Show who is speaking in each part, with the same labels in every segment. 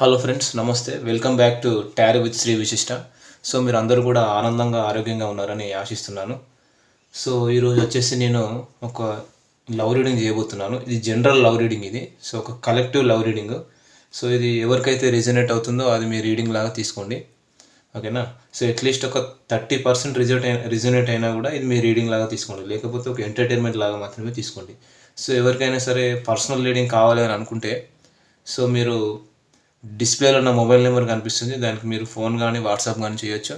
Speaker 1: Hello friends నమస్తే. Welcome back to tarot with Sri Vishishta so మీరు అందరూ కూడా ఆనందంగా ఆరోగ్యంగా ఉన్నారని ఆశిస్తున్నాను. సో ఈరోజు వచ్చేసి నేను ఒక లవ్ రీడింగ్ చేయబోతున్నాను. ఇది జనరల్ లవ్ రీడింగ్ ఇది. సో ఒక కలెక్టివ్ లవ్ రీడింగ్ సో ఇది ఎవరికైతే రిజనేట్ అవుతుందో అది మీ రీడింగ్ లాగా తీసుకోండి. ఓకేనా సో అట్లీస్ట్ ఒక థర్టీ పర్సెంట్ రిజల్ట్ రిజనేట్ అయినా కూడా ఇది మీ రీడింగ్ లాగా తీసుకోండి. లేకపోతే ఒక ఎంటర్టైన్మెంట్ లాగా మాత్రమే తీసుకోండి. సో ఎవరికైనా సరే పర్సనల్ రీడింగ్ కావాలి అని అనుకుంటే సో మీరు డిస్ప్లేలో ఉన్న మొబైల్ నెంబర్ కనిపిస్తుంది. దానికి మీరు ఫోన్ కానీ వాట్సాప్ కానీ చేయొచ్చు.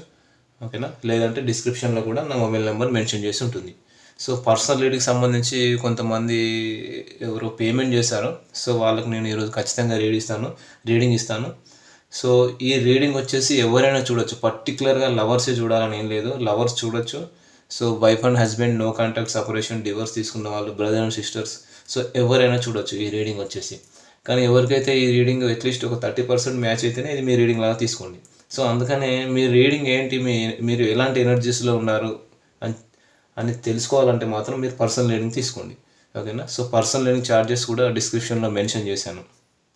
Speaker 1: ఓకేనా? లేదంటే డిస్క్రిప్షన్లో కూడా నా మొబైల్ నెంబర్ మెన్షన్ చేసి ఉంటుంది. సో పర్సనల్ రీడింగ్కి సంబంధించి కొంతమంది ఎవరో పేమెంట్ చేశారు సో వాళ్ళకి నేను ఈరోజు ఖచ్చితంగా రీడ్ ఇస్తాను రీడింగ్ ఇస్తాను. సో ఈ రీడింగ్ వచ్చేసి ఎవరైనా చూడొచ్చు. పర్టికులర్గా లవర్సే చూడాలని ఏం లేదు. లవర్స్ చూడొచ్చు. So wife and husband no contact separation divorce తీసుకున్న వాళ్ళు బ్రదర్ అండ్ సిస్టర్స్. సో ఎవరైనా చూడొచ్చు ఈ రీడింగ్ వచ్చేసి. కానీ ఎవరికైతే ఈ రీడింగ్ అట్లీస్ట్ ఒక థర్టీ పర్సెంట్ మ్యాచ్ అయితేనే ఇది మీ రీడింగ్ లాగా తీసుకోండి. సో అందుకనే మీ రీడింగ్ ఏంటి? మీ మీరు ఎలాంటి ఎనర్జీస్లో ఉన్నారు? అని అని తెలుసుకోవాలంటే మాత్రం మీరు పర్సనల్ రీడింగ్ తీసుకోండి. ఓకేనా? సో పర్సనల్ రీడింగ్ ఛార్జెస్ కూడా డిస్క్రిప్షన్లో మెన్షన్ చేశాను.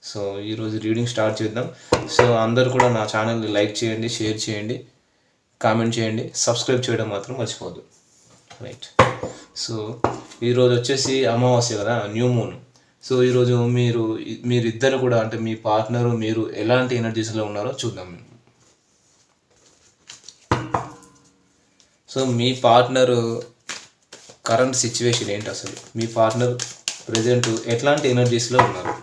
Speaker 1: సో ఈరోజు రీడింగ్ స్టార్ట్ చేద్దాం. సో అందరు కూడా నా ఛానల్ని లైక్ చేయండి షేర్ చేయండి కామెంట్ చేయండి. సబ్స్క్రైబ్ చేయడం మాత్రం మర్చిపోవద్దు. రైట్. సో ఈరోజు వచ్చేసి అమావాస్య కదా? New moon. సో ఈరోజు మీరు మీరిద్దరు కూడా అంటే మీ పార్ట్నరు మీరు ఎలాంటి ఎనర్జీస్లో ఉన్నారో చూద్దాం. మేము సో మీ పార్ట్నర్ కరెంట్ సిచ్యువేషన్ ఏంటి అసలు? మీ పార్ట్నర్ ప్రజెంట్ ఎట్లాంటి ఎనర్జీస్లో ఉన్నారు?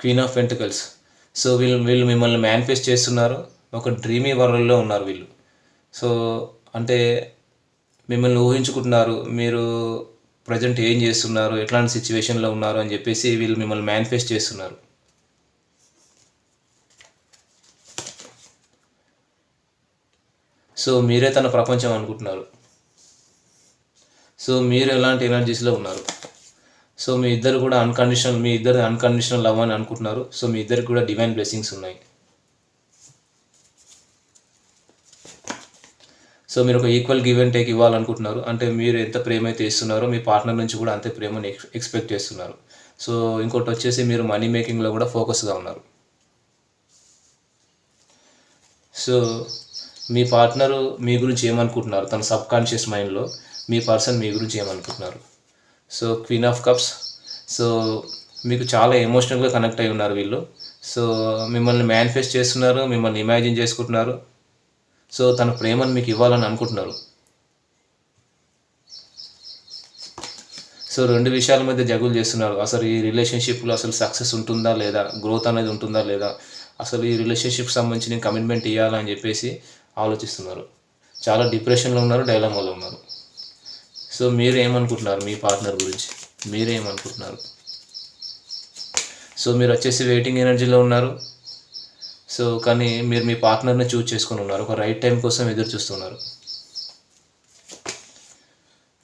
Speaker 1: క్వీన్ ఆఫ్ వెంటికల్స్ సో వీళ్ళు వీళ్ళు మిమ్మల్ని మేనిఫెస్ట్ చేస్తున్నారు. ఒక డ్రీమీ వరల్డ్లో ఉన్నారు వీళ్ళు. సో అంటే మిమ్మల్ని ఊహించుకుంటున్నారు మీరు ప్రజెంట్ ఏం చేస్తున్నారు ఎట్లాంటి సిచ్యువేషన్లో ఉన్నారు అని చెప్పేసి వీళ్ళు మిమ్మల్ని మేనిఫెస్ట్ చేస్తున్నారు. సో మీరే తన ప్రపంచం అనుకుంటున్నారు. సో మీరు ఎలాంటి ఎనర్జీస్లో ఉన్నారు? సో మీ ఇద్దరు కూడా అన్కండిషనల్ మీ ఇద్దరు అన్కండిషనల్ లవ్ అని అనుకుంటున్నారు. సో మీ ఇద్దరికి కూడా డివైన్ బ్లెస్సింగ్స్ ఉన్నాయి. సో మీరు ఒక ఈక్వల్ గివ్ అండ్ టేక్ ఇవ్వాలనుకుంటున్నారు. అంటే మీరు ఎంత ప్రేమ అయితే ఇస్తున్నారో మీ పార్ట్నర్ నుంచి కూడా అంతే ప్రేమని ఎక్స్పెక్ట్ చేస్తున్నారు. సో ఇంకోటి వచ్చేసి మీరు మనీ మేకింగ్లో కూడా ఫోకస్గా ఉన్నారు. సో మీ పార్ట్నరు మీ గురించి ఏమనుకుంటున్నారు? తన సబ్ కాన్షియస్ మైండ్లో మీ పర్సన్ మీ గురించి ఏమనుకుంటున్నారు? So queen of cups so మీకు చాలా ఎమోషనల్గా కనెక్ట్ అయి ఉన్నారు వీళ్ళు. సో మిమ్మల్ని మేనిఫెస్ట్ చేస్తున్నారు మిమ్మల్ని ఇమాజిన్ చేసుకుంటున్నారు. సో తన ప్రేమను మీకు ఇవ్వాలని అనుకుంటున్నారు. సో రెండు విషయాల మధ్య జగులు చేస్తున్నారు. అసలు ఈ రిలేషన్షిప్లో అసలు సక్సెస్ ఉంటుందా లేదా? గ్రోత్ అనేది ఉంటుందా లేదా? అసలు ఈ రిలేషన్షిప్ సంబంధించి నేను కమిట్మెంట్ ఇవ్వాలని చెప్పేసి ఆలోచిస్తున్నారు. చాలా డిప్రెషన్లో ఉన్నారు డైలమాలో ఉన్నారు. సో మీరు ఏమనుకుంటున్నారు మీ పార్ట్నర్ గురించి? మీరేమనుకుంటున్నారు సో మీరు వచ్చేసి వెయిటింగ్ ఎనర్జీలో ఉన్నారు. సో కానీ మీరు మీ పార్ట్నర్ని చూజ్ చేసుకుని ఉన్నారు. ఒక రైట్ టైం కోసం ఎదురు చూస్తున్నారు.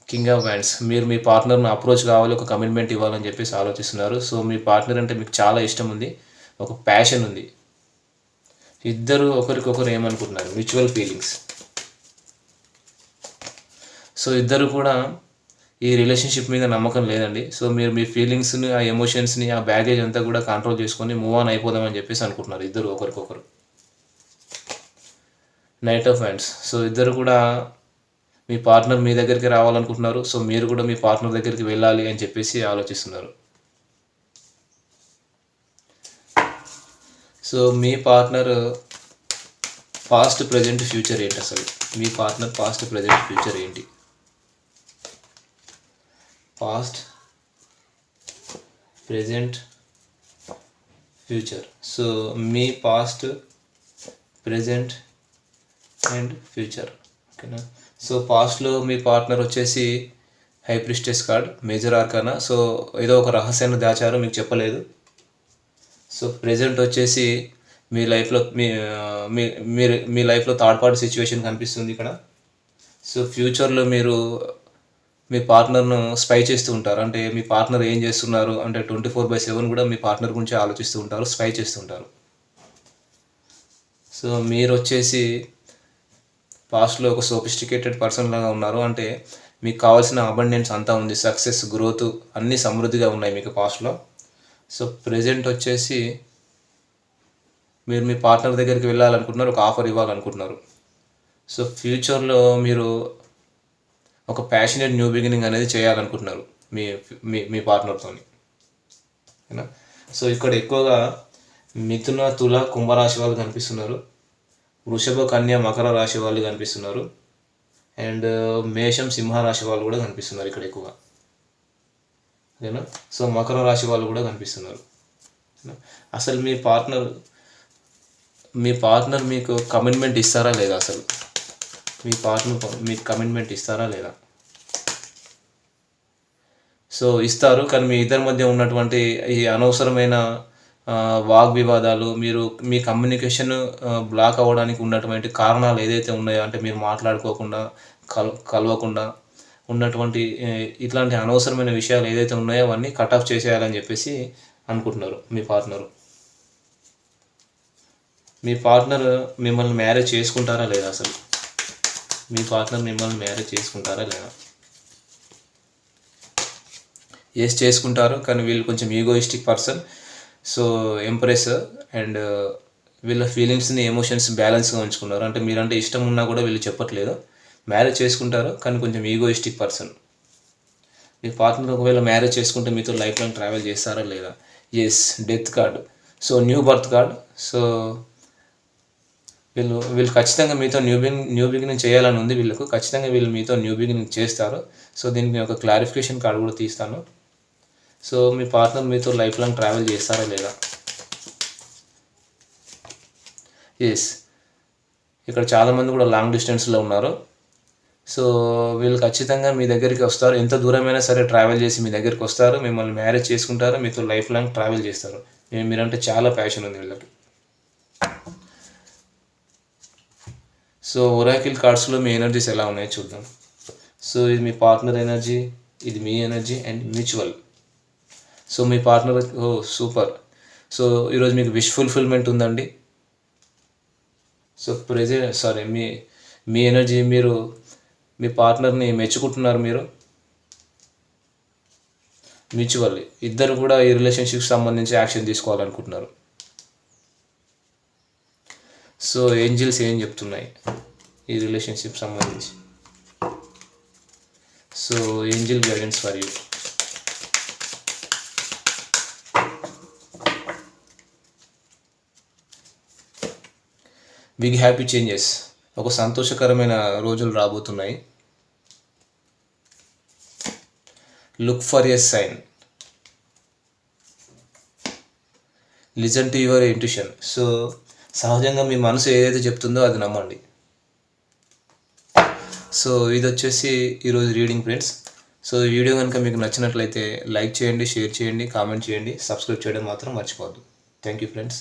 Speaker 1: కింగ్ ఆఫ్ హ్యాండ్స్ మీరు మీ పార్ట్నర్ని అప్రోచ్ కావాలి ఒక కమిట్మెంట్ ఇవ్వాలని చెప్పేసి ఆలోచిస్తున్నారు. సో మీ పార్ట్నర్ అంటే మీకు చాలా ఇష్టం ఉంది ఒక ప్యాషన్ ఉంది. ఇద్దరు ఒకరికొకరు ఏమనుకుంటున్నారు? మ్యూచువల్ ఫీలింగ్స్ సో ఇద్దరు కూడా ఈ రిలేషన్షిప్ మీద నమ్మకం లేదండి. సో మీరు మీ ఫీలింగ్స్ని ఆ ఎమోషన్స్ని ఆ బ్యాగేజ్ అంతా కూడా కంట్రోల్ చేసుకొని మూవ్ ఆన్ అయిపోదామని చెప్పేసి అనుకుంటున్నారు ఇద్దరు ఒకరికొకరు. నైట్ ఆఫ్ హ్యాండ్స్ సో ఇద్దరు కూడా మీ పార్ట్నర్ మీ దగ్గరికి రావాలనుకుంటున్నారు. సో మీరు కూడా మీ పార్ట్నర్ దగ్గరికి వెళ్ళాలి అని చెప్పేసి ఆలోచిస్తున్నారు. సో మీ పార్ట్నర్ పాస్ట్ ప్రజెంట్ ఫ్యూచర్ ఏంటి అసలు? మీ పార్ట్నర్ పాస్ట్ ప్రజెంట్ ఫ్యూచర్ ఏంటి? Past present future. సో మీ పాస్ట్ ప్రజెంట్ అండ్ ఫ్యూచర్. ఓకేనా? సో పాస్ట్లో మీ పార్ట్నర్ వచ్చేసి high priestess card major arcana? So ఏదో ఒక రహస్యాన్ని దాచారు మీకు చెప్పలేదు. సో ప్రజెంట్ వచ్చేసి మీ లైఫ్లో మీ మీ మీరు మీ లైఫ్లో థర్డ్ పార్టీ సిచ్యువేషన్ కనిపిస్తుంది ఇక్కడ. సో ఫ్యూచర్లో మీరు మీ పార్ట్నర్ను స్పై చేస్తూ ఉంటారు. అంటే మీ పార్ట్నర్ ఏం చేస్తున్నారు? అంటే ట్వంటీ ఫోర్ బై సెవెన్ కూడా మీ పార్ట్నర్ గురించి ఆలోచిస్తూ ఉంటారు స్పై చేస్తుంటారు సో మీరు వచ్చేసి పాస్ట్లో ఒక సోఫిస్టికేటెడ్ పర్సన్ లాగా ఉన్నారు. అంటే మీకు కావాల్సిన అబండెన్స్ అంతా ఉంది. సక్సెస్ గ్రోత్ అన్నీ సమృద్ధిగా ఉన్నాయి మీకు పాస్ట్లో. సో ప్రజెంట్ వచ్చేసి మీరు మీ పార్ట్నర్ దగ్గరికి వెళ్ళాలనుకుంటున్నారు ఒక ఆఫర్ ఇవ్వాలనుకుంటున్నారు. సో ఫ్యూచర్లో మీరు ఒక ప్యాషనేట్ న్యూ బిగినింగ్ అనేది చేయాలనుకుంటున్నారు మీ మీ మీ పార్ట్నర్తో ఓకేనా సో ఇక్కడ ఎక్కువగా మిథున తుల కుంభరాశి వాళ్ళు కనిపిస్తున్నారు. వృషభ కన్య మకర రాశి వాళ్ళు కనిపిస్తున్నారు. అండ్ మేషం సింహరాశి వాళ్ళు కూడా కనిపిస్తున్నారు ఇక్కడ ఎక్కువగా. ఓకేనా సో మకర రాశి వాళ్ళు కూడా కనిపిస్తున్నారు. అసలు మీ పార్ట్నర్ మీ పార్ట్నర్ మీకు కమిట్మెంట్ ఇస్తారా లేదా అసలు? మీ పార్ట్నర్ మీకు కమిట్మెంట్ ఇస్తారా లేదా? సో ఇస్తారు కానీ మీ ఇద్దరి మధ్య ఉన్నటువంటి ఈ అనవసరమైన వాగ్ వివాదాలు మీరు మీ కమ్యూనికేషన్ బ్లాక్ అవ్వడానికి ఉన్నటువంటి కారణాలు ఏదైతే ఉన్నాయో అంటే మీరు మాట్లాడుకోకుండా కల్ కలవకుండా ఉన్నటువంటి ఇట్లాంటి అనవసరమైన విషయాలు ఏదైతే ఉన్నాయో అవన్నీ కట్ ఆఫ్ చేసేయాలని చెప్పేసి అనుకుంటున్నారు మీ పార్ట్నరు మీ పార్ట్నర్ మిమ్మల్ని మ్యారేజ్ చేసుకుంటారా లేదా అసలు? మీ పార్ట్నర్ మిమ్మల్ని మ్యారేజ్ చేసుకుంటారా లేదా? ఎస్ చేసుకుంటారు కానీ వీళ్ళు కొంచెం egoistic person so empress and వీళ్ళ ఫీలింగ్స్ని ఎమోషన్స్ బ్యాలెన్స్గా ఉంచుకున్నారు. అంటే మీరంటే ఇష్టం ఉన్నా కూడా వీళ్ళు చెప్పట్లేదు. మ్యారేజ్ చేసుకుంటారు కానీ కొంచెం ఈగోయిస్టిక్ పర్సన్ మీ పార్ట్నర్ ఒకవేళ మ్యారేజ్ చేసుకుంటే మీతో లైఫ్ లాంగ్ ట్రావెల్ చేస్తారా లేదా? Yes death card so new birth card so వీళ్ళు వీళ్ళు ఖచ్చితంగా మీతో న్యూ బిగినింగ్ న్యూ బిగినింగ్ చేయాలని ఉంది. వీళ్ళకు ఖచ్చితంగా వీళ్ళు మీతో న్యూ బిగినింగ్ చేస్తారు. సో దీనికి నేను ఒక క్లారిఫికేషన్ కార్డు కూడా తీస్తాను. సో మీ పార్ట్నర్ మీతో లైఫ్ లాంగ్ ట్రావెల్ చేస్తారా లేదా? ఎస్ ఇక్కడ చాలామంది కూడా లాంగ్ డిస్టెన్స్లో ఉన్నారు. సో వీళ్ళు ఖచ్చితంగా మీ దగ్గరికి వస్తారు. ఎంత దూరమైనా సరే ట్రావెల్ చేసి మీ దగ్గరికి వస్తారు. మిమ్మల్ని మ్యారేజ్ చేసుకుంటారు. మీతో లైఫ్ లాంగ్ ట్రావెల్ చేస్తారు. మీరంటే చాలా ప్యాషన్ ఉంది వీళ్ళకి. సో ఒరాకిల్ కార్డ్స్లో మీ ఎనర్జీస్ ఎలా ఉన్నాయో చూద్దాం. సో ఇది మీ పార్ట్నర్ ఎనర్జీ ఇది మీ ఎనర్జీ అండ్ మ్యూచువల్ సో మీ పార్ట్నర్ ఓ సూపర్ సో ఈరోజు మీకు విష్ ఫుల్ఫిల్మెంట్ ఉందండి. సో ప్రెజెంట్ సారీ మీ మీ ఎనర్జీ మీరు మీ పార్ట్నర్ని మెచ్చుకుంటున్నారు మీరు. మ్యూచువల్ ఇద్దరు కూడా ఈ రిలేషన్షిప్ సంబంధించి యాక్షన్ తీసుకోవాలనుకుంటున్నారు. సో ఏంజిల్స్ ఏం చెప్తున్నాయి? ఈ రిలేషన్షిప్ సంబంధించి. So angel guidance for you. Big happy changes. ఒక సంతోషకరమైన రోజులు రాబోతున్నాయి. Look for yes sign. Listen to your intuition. So సహజంగా మీ మనసు ఏదైతే చెప్తుందో అది నమ్మండి. సో ఇది వచ్చేసి ఈరోజు రీడింగ్ ఫ్రెండ్స్. సో ఈ వీడియో కనుక మీకు నచ్చినట్లయితే లైక్ చేయండి షేర్ చేయండి కామెంట్ చేయండి సబ్స్క్రైబ్ చేయడం మాత్రం మర్చిపోవద్దు. Thank you friends.